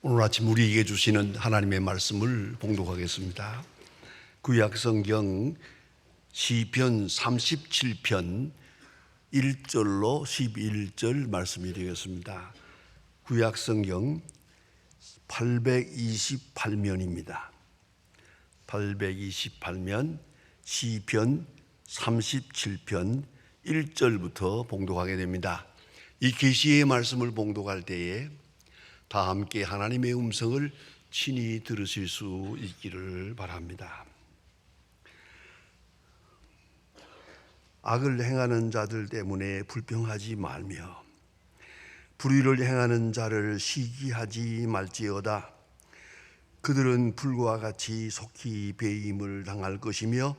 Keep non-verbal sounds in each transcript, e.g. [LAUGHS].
오늘 아침 우리에게 주시는 하나님의 말씀을 봉독하겠습니다. 구약 성경 시편 37편 1절로 11절 말씀이 되겠습니다. 구약 성경 828면입니다. 828면 시편 37편 1절부터 봉독하게 됩니다. 이 계시의 말씀을 봉독할 때에 다 함께 하나님의 음성을 친히 들으실 수 있기를 바랍니다. 악을 행하는 자들 때문에 불평하지 말며 불의를 행하는 자를 시기하지 말지어다. 그들은 불과 같이 속히 배임을 당할 것이며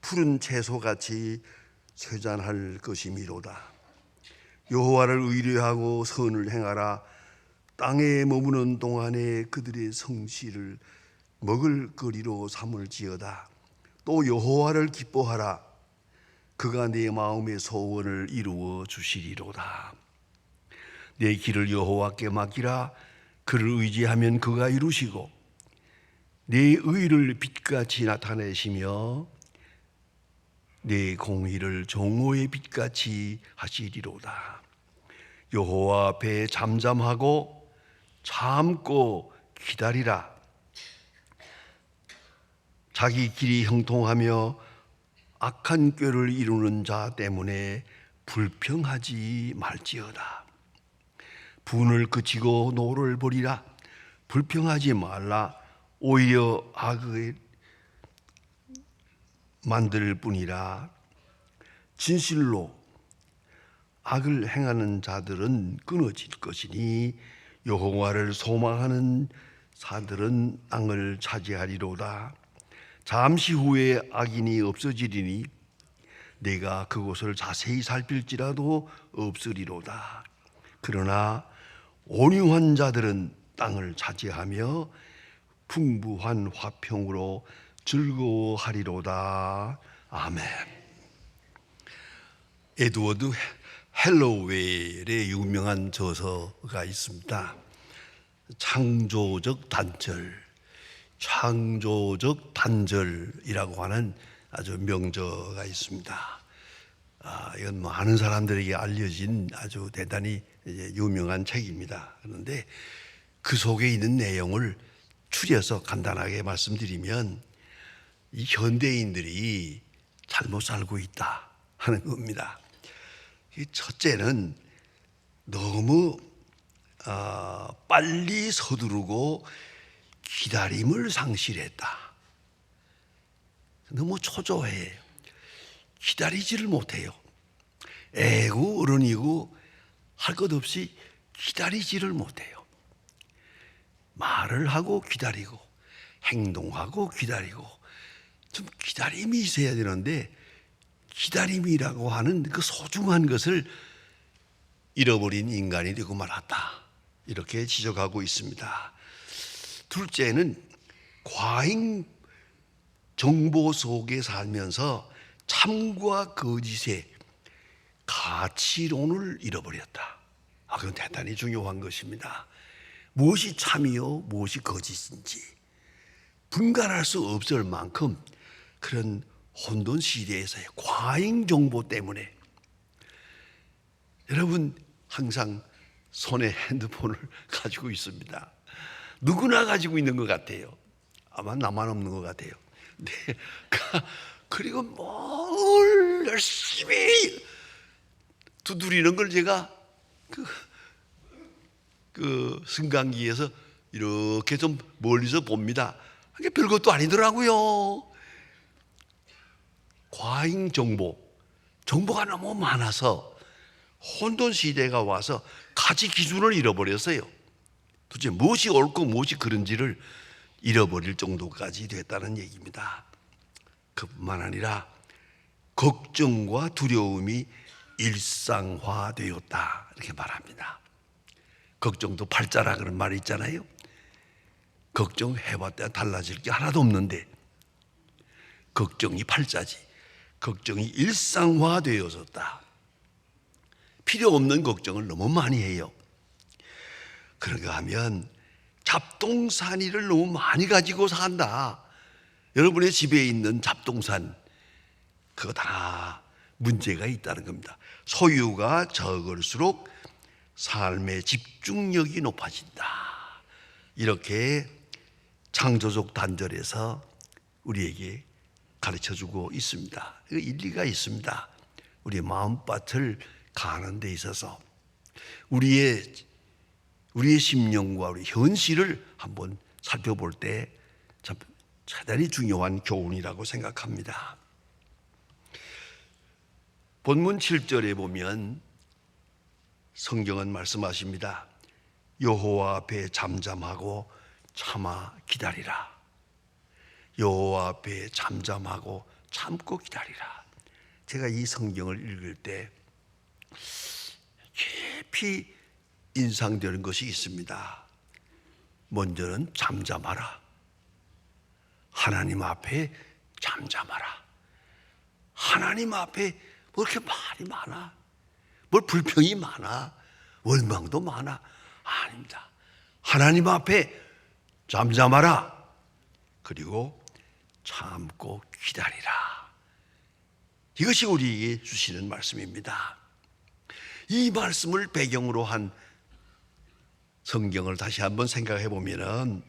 푸른 채소같이 쇠잔할 것이미로다. 여호와를 의뢰하고 선을 행하라. 땅에 머무는 동안에 그들의 성실을 먹을 거리로 삼을지어다. 또 여호와를 기뻐하라. 그가 내 마음의 소원을 이루어 주시리로다. 내 길을 여호와께 맡기라. 그를 의지하면 그가 이루시고 내 의를 빛같이 나타내시며 내 공의를 정오의 빛같이 하시리로다. 여호와 앞에 잠잠하고 참고 기다리라. 자기 길이 형통하며 악한 꾀를 이루는 자 때문에 불평하지 말지어다. 분을 그치고 노를 버리라. 불평하지 말라. 오히려 악을 만들 뿐이라. 진실로 악을 행하는 자들은 끊어질 것이니 여호와를 소망하는 자들은 땅을 차지하리로다. 잠시 후에 악인이 없어지리니 내가 그곳을 자세히 살필지라도 없으리로다. 그러나 온유한 자들은 땅을 차지하며 풍부한 화평으로 즐거워하리로다. 아멘. 에드워드 헬로웰의 유명한 저서가 있습니다. 창조적 단절, 창조적 단절이라고 하는 아주 명저가 있습니다. 아, 이건 많은 사람들에게 알려진 아주 대단히 유명한 책입니다. 그런데 그 속에 있는 내용을 추려서 간단하게 말씀드리면 이 현대인들이 잘못 살고 있다 하는 겁니다. 첫째는 너무 어, 빨리 서두르고 기다림을 상실했다. 너무 초조해. 기다리지를 못해요. 애고 어른이고 할 것 없이 기다리지를 못해요. 말을 하고 기다리고 행동하고 기다리고 좀 기다림이 있어야 되는데 기다림이라고 하는 그 소중한 것을 잃어버린 인간이 되고 말았다. 이렇게 지적하고 있습니다. 둘째는 과잉 정보 속에 살면서 참과 거짓의 가치론을 잃어버렸다. 아, 그건 대단히 중요한 것입니다. 무엇이 참이요, 무엇이 거짓인지 분간할 수 없을 만큼 그런 혼돈 시대에서의 과잉 정보 때문에 여러분 항상 손에 핸드폰을 [LAUGHS] 가지고 있습니다. 누구나 가지고 있는 것 같아요. 아마 나만 없는 것 같아요. 네. [LAUGHS] 그리고 뭘 열심히 두드리는 걸 제가 그, 그 승강기에서 이렇게 좀 멀리서 봅니다. 그게 별것도 아니더라고요. 과잉 정보, 정보가 너무 많아서 혼돈 시대가 와서 가치 기준을 잃어버렸어요. 도대체 무엇이 옳고 무엇이 그른지를 잃어버릴 정도까지 됐다는 얘기입니다. 그뿐만 아니라 걱정과 두려움이 일상화되었다 이렇게 말합니다. 걱정도 팔자라 그런 말이 있잖아요. 걱정해봤자 달라질 게 하나도 없는데 걱정이 팔자지. 걱정이 일상화되어졌다. 필요 없는 걱정을 너무 많이 해요. 그런가 하면 잡동사니를 너무 많이 가지고 산다. 여러분의 집에 있는 잡동산 그거 다 문제가 있다는 겁니다. 소유가 적을수록 삶의 집중력이 높아진다. 이렇게 창조적 단절에서 우리에게 가르쳐 주고 있습니다. 그 일리가 있습니다. 우리의 마음밭을 가는 데 있어서 우리의 우리의 심령과 우리 현실을 한번 살펴볼 때 참 대단히 중요한 교훈이라고 생각합니다. 본문 7절에 보면 성경은 말씀하십니다. 여호와 앞에 잠잠하고 참아 기다리라. 여호와 앞에 잠잠하고 참고 기다리라. 제가 이 성경을 읽을 때 깊이 인상되는 것이 있습니다. 먼저는 잠잠하라. 하나님 앞에 잠잠하라. 하나님 앞에 뭐 이렇게 말이 많아? 뭘 불평이 많아? 원망도 많아? 아닙니다. 하나님 앞에 잠잠하라. 그리고 참고 기다리라. 이것이 우리에게 주시는 말씀입니다. 이 말씀을 배경으로 한 성경을 다시 한번 생각해 보면은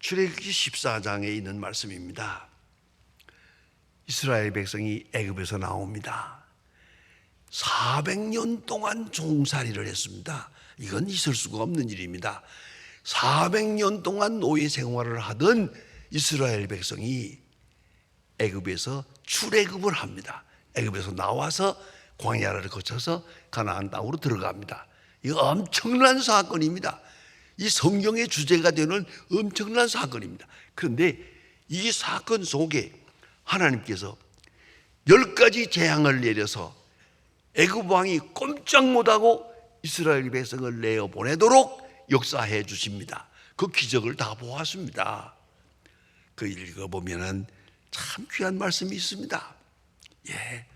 출애굽기 14장에 있는 말씀입니다. 이스라엘 백성이 애굽에서 나옵니다. 400년 동안 종살이를 했습니다. 이건 있을 수가 없는 일입니다. 400년 동안 노예 생활을 하던 이스라엘 백성이 애굽에서 출애굽을 합니다. 애굽에서 나와서 광야를 거쳐서 가나안 땅으로 들어갑니다. 이 엄청난 사건입니다. 이 성경의 주제가 되는 엄청난 사건입니다. 그런데 이 사건 속에 하나님께서 열 가지 재앙을 내려서 애굽 왕이 꼼짝 못하고 이스라엘 백성을 내어 보내도록 역사해 주십니다. 그 기적을 다 보았습니다. 그 읽어 보면은 참 귀한 말씀이 있습니다. 예.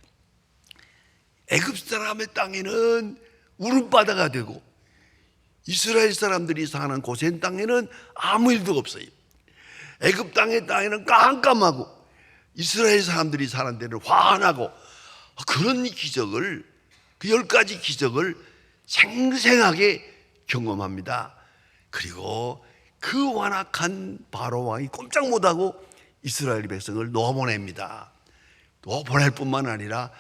애굽 사람의 땅에는 울음바다가 되고 이스라엘 사람들이 사는 고센 땅에는 아무 일도 없어요. 애굽 땅의 땅에는 깜깜하고 이스라엘 사람들이 사는 데는 환하고 그런 기적을 그 열 가지 기적을 생생하게 경험합니다. 그리고 그 완악한 바로 왕이 꼼짝 못하고 이스라엘 백성을 놓아보냅니다. 놓아보낼 뿐만 아니라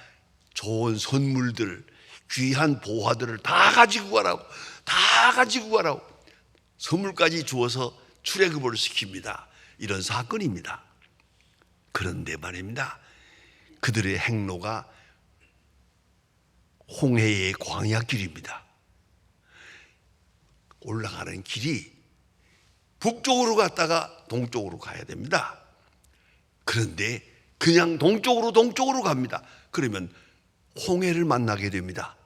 좋은 선물들, 귀한 보화들을 다 가지고 가라고, 다 가지고 가라고 선물까지 주어서 출애굽을 시킵니다. 이런 사건입니다. 그런데 말입니다. 그들의 행로가 홍해의 광야길입니다. 올라가는 길이 북쪽으로 갔다가 동쪽으로 가야 됩니다. 그런데 그냥 동쪽으로 동쪽으로 갑니다. 그러면 홍해를 만나게 됩니다.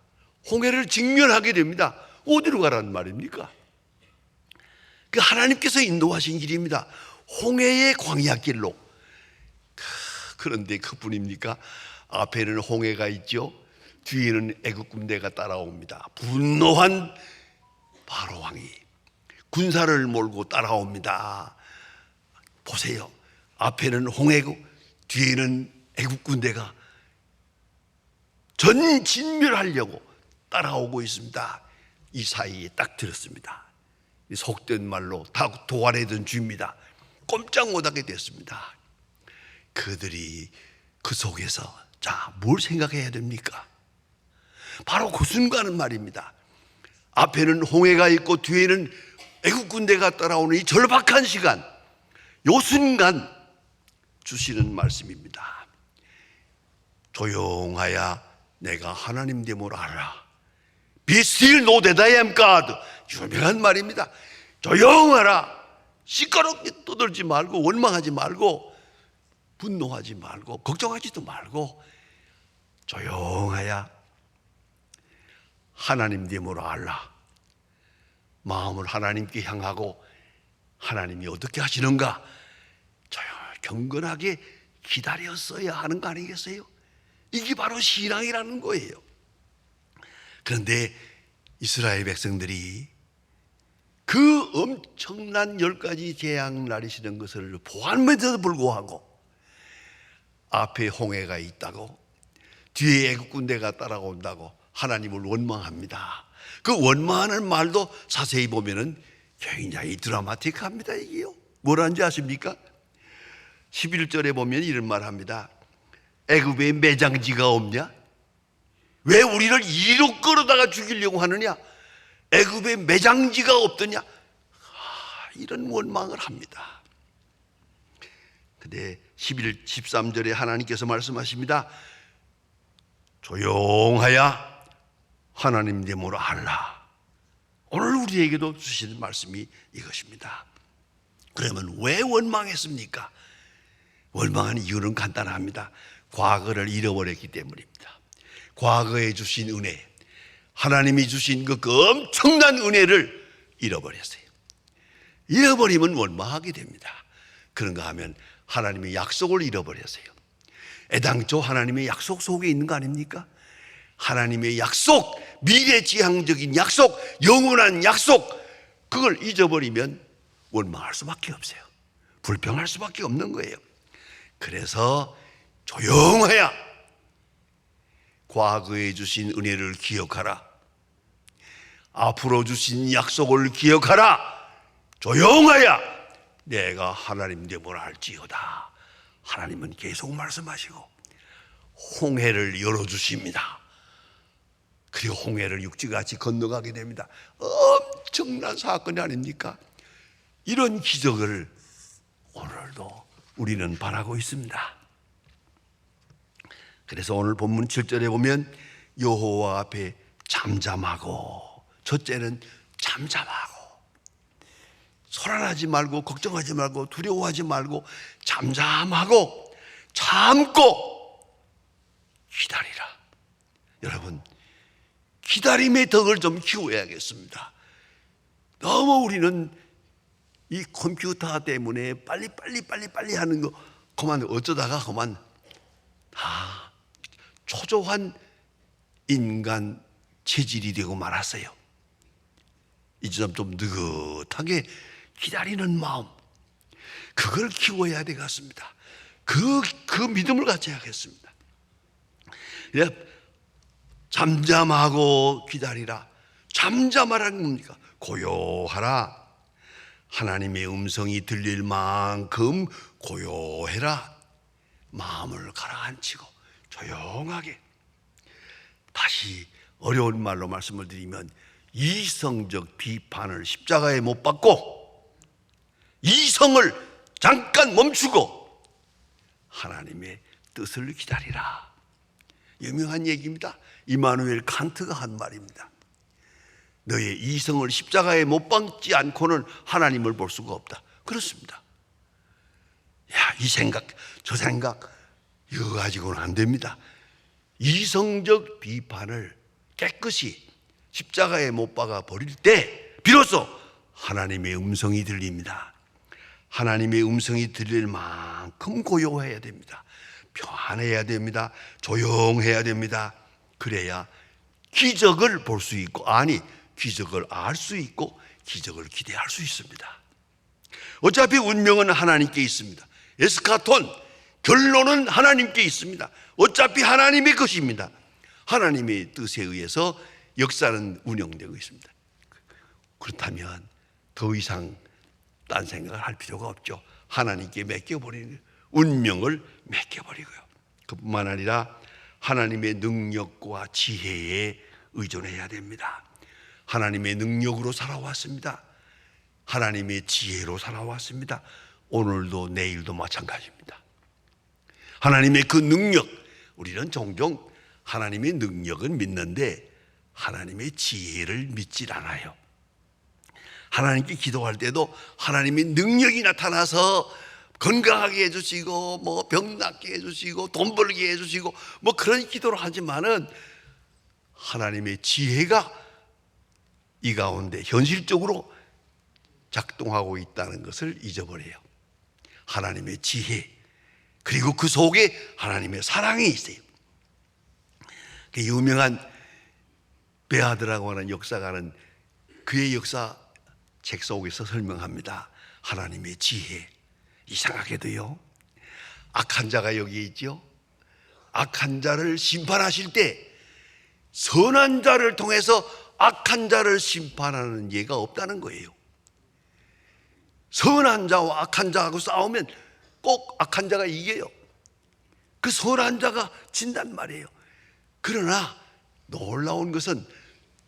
홍해를 직면하게 됩니다. 어디로 가라는 말입니까? 그 하나님께서 인도하신 길입니다. 홍해의 광야 길로. 그런데 그뿐입니까? 앞에는 홍해가 있죠. 뒤에는 애국 군대가 따라옵니다. 분노한 바로 왕이 군사를 몰고 따라옵니다. 보세요. 앞에는 홍해고 뒤에는 애국 군대가 전 진멸하려고 따라오고 있습니다. 이 사이에 딱 들었습니다. 속된 말로 다 도안해둔 쥐입니다. 꼼짝 못하게 됐습니다. 그들이 그 속에서 자, 뭘 생각해야 됩니까? 바로 그 순간은 말입니다. 앞에는 홍해가 있고 뒤에는 애국 군대가 따라오는 이 절박한 시간, 요 순간 주시는 말씀입니다. 조용하야 내가 하나님 됨을 알아. Be still, know that I am God. 유명한 말입니다. 조용하라. 시끄럽게 떠들지 말고 원망하지 말고 분노하지 말고 걱정하지도 말고 조용하야 하나님 됨을 알라. 마음을 하나님께 향하고 하나님이 어떻게 하시는가 조용 경건하게 기다렸어야 하는 거 아니겠어요? 이게 바로 신앙이라는 거예요. 그런데 이스라엘 백성들이 그 엄청난 열 가지 재앙 날이시는 것을 보았음에도 불구하고 앞에 홍해가 있다고 뒤에 애국 군대가 따라온다고 하나님을 원망합니다. 그 원망하는 말도 자세히 보면은 굉장히 드라마틱합니다. 이게요. 뭐라는지 아십니까? 11절에 보면 이런 말 합니다. 애굽에 매장지가 없냐? 왜 우리를 이리로 끌어다가 죽이려고 하느냐? 애굽에 매장지가 없더냐? 아, 이런 원망을 합니다. 근데 11, 13절에 하나님께서 말씀하십니다. 조용하야 하나님 되모로 알라. 오늘 우리에게도 주시는 말씀이 이것입니다. 그러면 왜 원망했습니까? 원망하는 이유는 간단합니다. 과거를 잃어버렸기 때문입니다. 과거에 주신 은혜, 하나님이 주신 그 엄청난 은혜를 잃어버렸어요. 잃어버리면 원망하게 됩니다. 그런가 하면 하나님의 약속을 잃어버렸어요. 애당초 하나님의 약속 속에 있는 거 아닙니까? 하나님의 약속, 미래지향적인 약속, 영원한 약속, 그걸 잊어버리면 원망할 수밖에 없어요. 불평할 수밖에 없는 거예요. 그래서 조용해야 과거에 주신 은혜를 기억하라. 앞으로 주신 약속을 기억하라. 조용하야 내가 하나님 되보라 할지어다. 하나님은 계속 말씀하시고 홍해를 열어 주십니다. 그리고 홍해를 육지같이 건너가게 됩니다. 엄청난 사건이 아닙니까? 이런 기적을 오늘도 우리는 바라고 있습니다. 그래서 오늘 본문 7절에 보면 여호와 앞에 잠잠하고 첫째는 잠잠하고 소란하지 말고 걱정하지 말고 두려워하지 말고 잠잠하고 참고 기다리라. 여러분 기다림의 덕을 좀 키워야겠습니다. 너무 우리는 이 컴퓨터 때문에 빨리 빨리 빨리 빨리 하는 거 그만 어쩌다가 그만 다 초조한 인간 체질이 되고 말았어요. 이점 좀 느긋하게 기다리는 마음 그걸 키워야 되겠습니다. 그, 그 믿음을 가져야겠습니다. 예, 잠잠하고 기다리라. 잠잠하라는 뭡니까? 고요하라. 하나님의 음성이 들릴 만큼 고요해라. 마음을 가라앉히고 조용하게. 다시 어려운 말로 말씀을 드리면 이성적 비판을 십자가에 못 박고 이성을 잠깐 멈추고 하나님의 뜻을 기다리라. 유명한 얘기입니다. 이마누엘 칸트가 한 말입니다. 너의 이성을 십자가에 못 박지 않고는 하나님을 볼 수가 없다. 그렇습니다. 야, 이 생각, 저 생각, 이거 가지고는 안 됩니다. 이성적 비판을 깨끗이 십자가에 못 박아 버릴 때, 비로소 하나님의 음성이 들립니다. 하나님의 음성이 들릴 만큼 고요해야 됩니다. 편안해야 됩니다. 조용해야 됩니다. 그래야 기적을 볼 수 있고, 아니, 기적을 알 수 있고, 기적을 기대할 수 있습니다. 어차피 운명은 하나님께 있습니다. 에스카톤, 결론은 하나님께 있습니다. 어차피 하나님의 것입니다. 하나님의 뜻에 의해서 역사는 운영되고 있습니다. 그렇다면 더 이상 딴 생각을 할 필요가 없죠. 하나님께 맡겨버리는 운명을 맡겨버리고요. 그뿐만 아니라 하나님의 능력과 지혜에 의존해야 됩니다. 하나님의 능력으로 살아왔습니다. 하나님의 지혜로 살아왔습니다. 오늘도 내일도 마찬가지입니다. 하나님의 그 능력, 우리는 종종 하나님의 능력은 믿는데 하나님의 지혜를 믿질 않아요. 하나님께 기도할 때도 하나님의 능력이 나타나서 건강하게 해주시고 뭐 병 낫게 해주시고 돈 벌게 해주시고 뭐 그런 기도를 하지만은 하나님의 지혜가 이 가운데 현실적으로 작동하고 있다는 것을 잊어버려요. 하나님의 지혜 그리고 그 속에 하나님의 사랑이 있어요. 그 유명한 베아드라고 하는 역사가는 그의 역사 책 속에서 설명합니다. 하나님의 지혜. 이상하게도요. 악한 자가 여기 있죠. 악한 자를 심판하실 때 선한 자를 통해서 악한 자를 심판하는 예가 없다는 거예요. 선한 자와 악한 자하고 싸우면 꼭 악한 자가 이겨요. 그 선한 자가 진단 말이에요. 그러나 놀라운 것은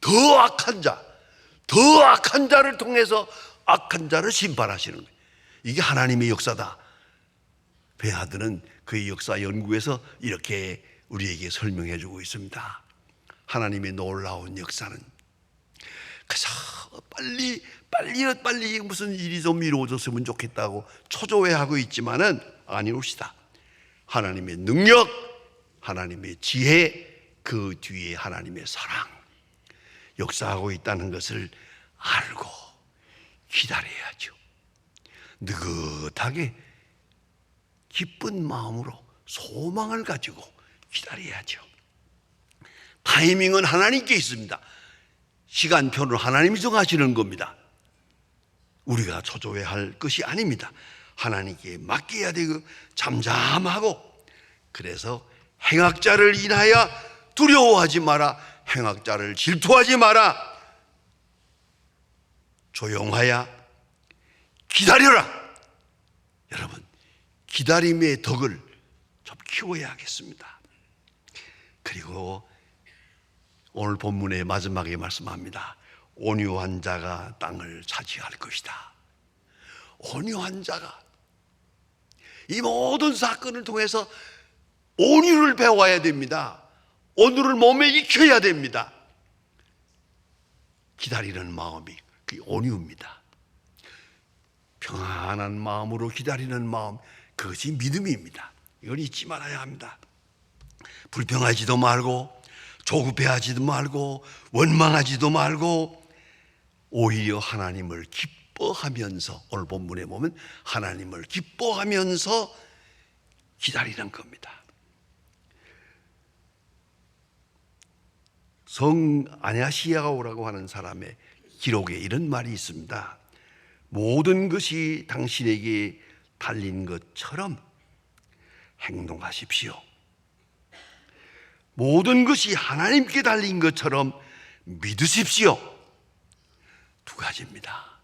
더 악한 자, 더 악한 자를 통해서 악한 자를 심판하시는 거예요. 이게 하나님의 역사다. 베하드는 그의 역사 연구에서 이렇게 우리에게 설명해 주고 있습니다. 하나님의 놀라운 역사는 그래서 빨리 빨리 빨리 무슨 일이 좀 이루어졌으면 좋겠다고 초조해하고 있지만은 아니옵시다. 하나님의 능력, 하나님의 지혜, 그 뒤에 하나님의 사랑 역사하고 있다는 것을 알고 기다려야죠. 느긋하게 기쁜 마음으로 소망을 가지고 기다려야죠. 타이밍은 하나님께 있습니다. 시간표는 하나님이 정하시는 겁니다. 우리가 초조해할 것이 아닙니다. 하나님께 맡겨야 되고 잠잠하고 그래서 행악자를 인하여 두려워하지 마라. 행악자를 질투하지 마라. 조용하여 기다려라. 여러분, 기다림의 덕을 좀 키워야겠습니다. 그리고 오늘 본문의 마지막에 말씀합니다. 온유한 자가 땅을 차지할 것이다. 온유한 자가 이 모든 사건을 통해서 온유를 배워야 됩니다. 온유를 몸에 익혀야 됩니다. 기다리는 마음이 그 온유입니다. 평안한 마음으로 기다리는 마음 그것이 믿음입니다. 이걸 잊지 말아야 합니다. 불평하지도 말고 조급해하지도 말고 원망하지도 말고 오히려 하나님을 기뻐하면서 오늘 본문에 보면 하나님을 기뻐하면서 기다리는 겁니다. 성 아냐시아오라고 하는 사람의 기록에 이런 말이 있습니다. 모든 것이 당신에게 달린 것처럼 행동하십시오. 모든 것이 하나님께 달린 것처럼 믿으십시오. 두 가지입니다.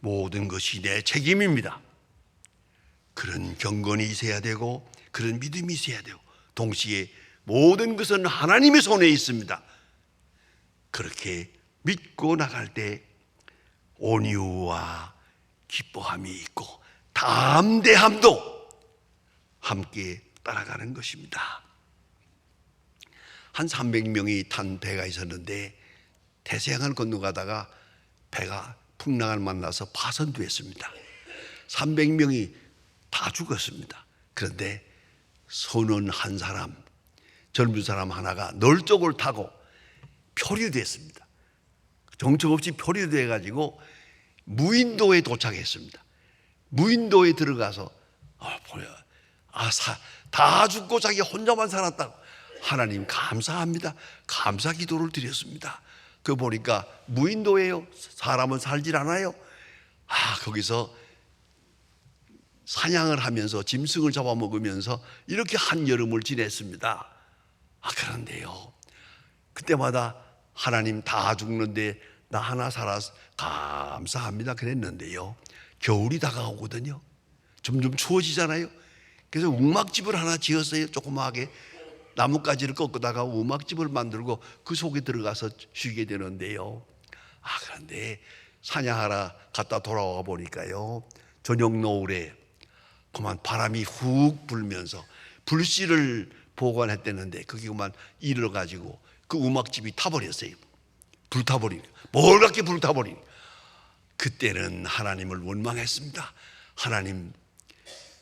모든 것이 내 책임입니다. 그런 경건이 있어야 되고 그런 믿음이 있어야 되고 동시에 모든 것은 하나님의 손에 있습니다. 그렇게 믿고 나갈 때 온유와 기뻐함이 있고 담대함도 함께 따라가는 것입니다. 한 300명이 탄 배가 있었는데 태평양을 건너가다가 배가 풍랑을 만나서 파손됐습니다. 300명이 다 죽었습니다. 그런데 선원 한 사람, 젊은 사람 하나가 널쪽을 타고 표류됐습니다. 정처 없이 표류돼 가지고 무인도에 도착했습니다. 무인도에 들어가서 아, 보여. 아, 사, 다 죽고 자기 혼자만 살았다고. 하나님 감사합니다. 감사 기도를 드렸습니다. 그 보니까 무인도예요. 사람은 살질 않아요. 아, 거기서 사냥을 하면서 짐승을 잡아먹으면서 이렇게 한 여름을 지냈습니다. 아, 그런데요. 그때마다 하나님 다 죽는데 나 하나 살아 감사합니다. 그랬는데요. 겨울이 다가오거든요. 점점 추워지잖아요. 그래서 움막집을 하나 지었어요. 조그마하게 나뭇가지를 꺾다가 움막집을 만들고 그 속에 들어가서 쉬게 되는데요. 아, 그런데 사냥하러 갔다 돌아와 보니까요. 저녁 노을에 그만 바람이 훅 불면서 불씨를 보관했대는데 그게 그만 일을 가지고 그 음악집이 타버렸어요. 불타버리니 뭘 그렇게 불타버리니 그때는 하나님을 원망했습니다. 하나님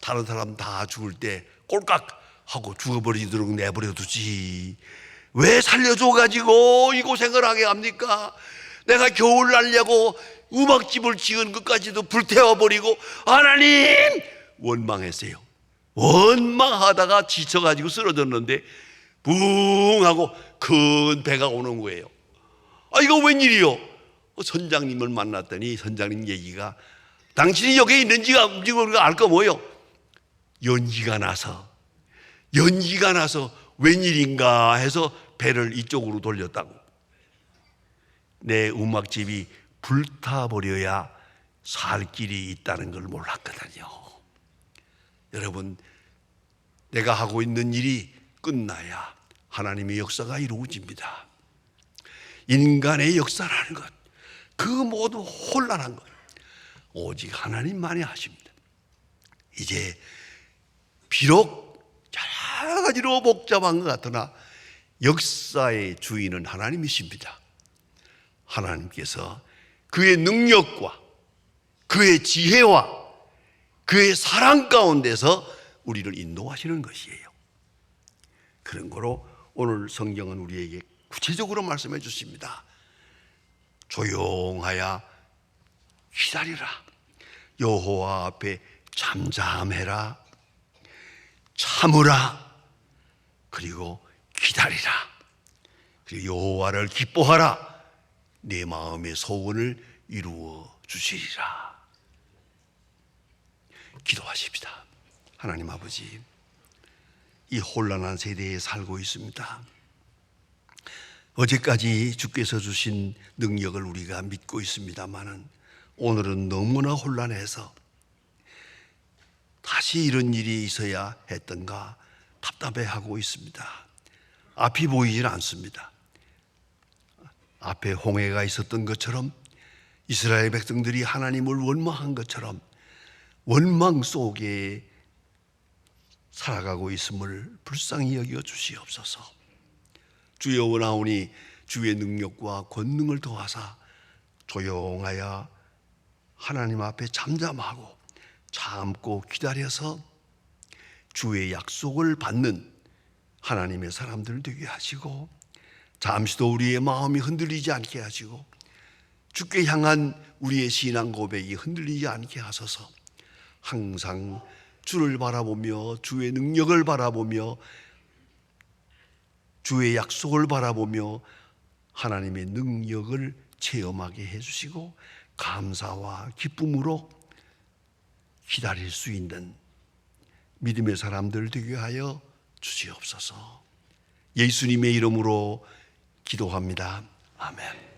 다른 사람 다 죽을 때 꼴깍 하고 죽어버리도록 내버려 두지 왜 살려줘 가지고 이 고생을 하게 합니까? 내가 겨울 날려고 음악집을 지은 것까지도 불태워버리고 하나님 원망했어요. 원망하다가 지쳐가지고 쓰러졌는데 붕 하고 큰 배가 오는 거예요. 아 이거 웬일이요? 선장님을 만났더니 선장님 얘기가 당신이 여기 있는지가 우리가 알거 뭐요? 연기가 나서 연기가 나서 웬일인가 해서 배를 이쪽으로 돌렸다고. 내 음악집이 불타버려야 살 길이 있다는 걸 몰랐거든요. 여러분, 내가 하고 있는 일이 끝나야 하나님의 역사가 이루어집니다. 인간의 역사라는 것, 그 모두 혼란한 것, 오직 하나님만이 하십니다. 이제 비록 여러 가지로 복잡한 것 같으나 역사의 주인은 하나님이십니다. 하나님께서 그의 능력과 그의 지혜와 그의 사랑 가운데서 우리를 인도하시는 것이에요. 그런 거로 오늘 성경은 우리에게 구체적으로 말씀해 주십니다. 조용하여 기다리라. 여호와 앞에 잠잠해라. 참으라. 그리고 기다리라. 그리고 여호와를 기뻐하라. 내 마음의 소원을 이루어 주시리라. 기도하십시다. 하나님 아버지, 이 혼란한 세대에 살고 있습니다. 어제까지 주께서 주신 능력을 우리가 믿고 있습니다만은 오늘은 너무나 혼란해서 다시 이런 일이 있어야 했던가 답답해하고 있습니다. 앞이 보이질 않습니다. 앞에 홍해가 있었던 것처럼 이스라엘 백성들이 하나님을 원망한 것처럼 원망 속에 살아가고 있음을 불쌍히 여겨 주시옵소서. 주여 원하오니 주의 능력과 권능을 도하사 조용하여 하나님 앞에 잠잠하고 참고 기다려서 주의 약속을 받는 하나님의 사람들 되게 하시고 잠시도 우리의 마음이 흔들리지 않게 하시고 주께 향한 우리의 신앙 고백이 흔들리지 않게 하소서. 항상 주를 바라보며 주의 능력을 바라보며 주의 약속을 바라보며 하나님의 능력을 체험하게 해주시고 감사와 기쁨으로 기다릴 수 있는 믿음의 사람들 되게 하여 주시옵소서. 예수님의 이름으로 기도합니다. 아멘.